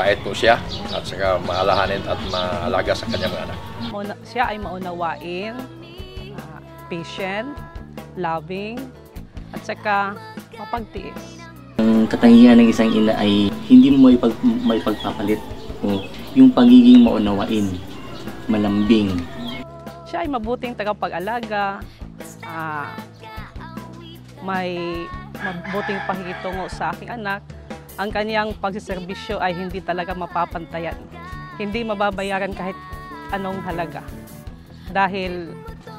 mabait po siya at saka maalahanin at maalaga sa kanyang mga anak. Mauna, siya ay maunawain, ah, patient, loving, at saka mapagtiis. Ang katangian ng isang ina ay hindi mo may, pag, may pagpapalit. O, yung pagiging maunawain, malambing, Siya ay mabuting tagapag-alaga, ah, may mabuting pakikitungo sa aking anak. Ang kanyang pagsiservisyo ay hindi talaga mapapantayan. Hindi mababayaran kahit anong halaga. Dahil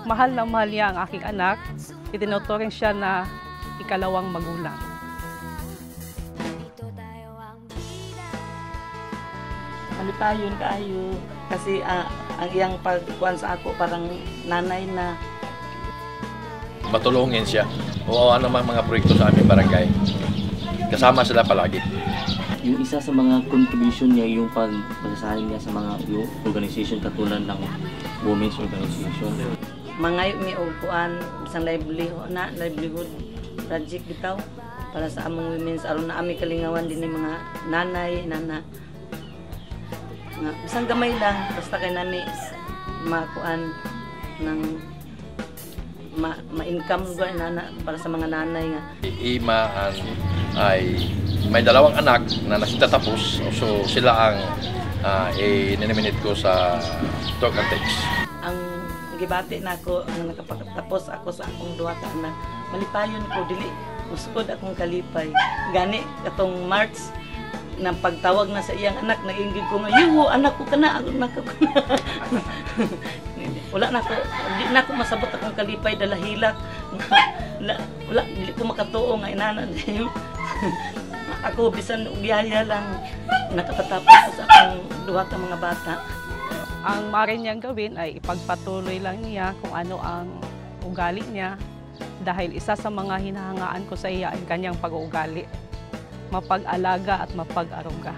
mahal na mahal niya ang aking anak, itinuturing siya na ikalawang magulang. Malipayon kaayo kasi ah, ang iyang pagkuan sa ako parang nanay na Matulungin siya ano mang mga proyekto sa aming barangay. Kasama sila palagi. yung isa sa mga contribution niya yung pag pagsasahin niya sa mga yung organization katulad ng women's organization. mangay mi og kuan isang livelihood na livelihood project bitaw para sa among women's aron na ami kalingawan din ni mga nanay nana nga bisang gamay lang basta kay nami makuan ng ma, ma-income ko nana para sa mga nanay nga. Ima ang ay may dalawang anak na nasitatapos so sila ang uh, i-nominate ko sa talk and text. ang gibati na ako ang nakapagtapos ako sa akong duha ka anak malipayon ko dili muskod akong kalipay. Gani katong March na pagtawag na sa iyang anak nag-ingig ko nga yuho anak ko kana anak ko kana wala na ko di na ako masabot akong kalipay dala hilak wala, wala dili ko makatuo nga inana ako bisan biyaya lang. Nakatatapos ko sa akong duha ka mga bata. Ang maaari niyang gawin ay ipagpatuloy lang niya kung ano ang ugali niya. Dahil isa sa mga hinahangaan ko sa iya ay kanyang pag-uugali, mapag-alaga at mapag-aruga.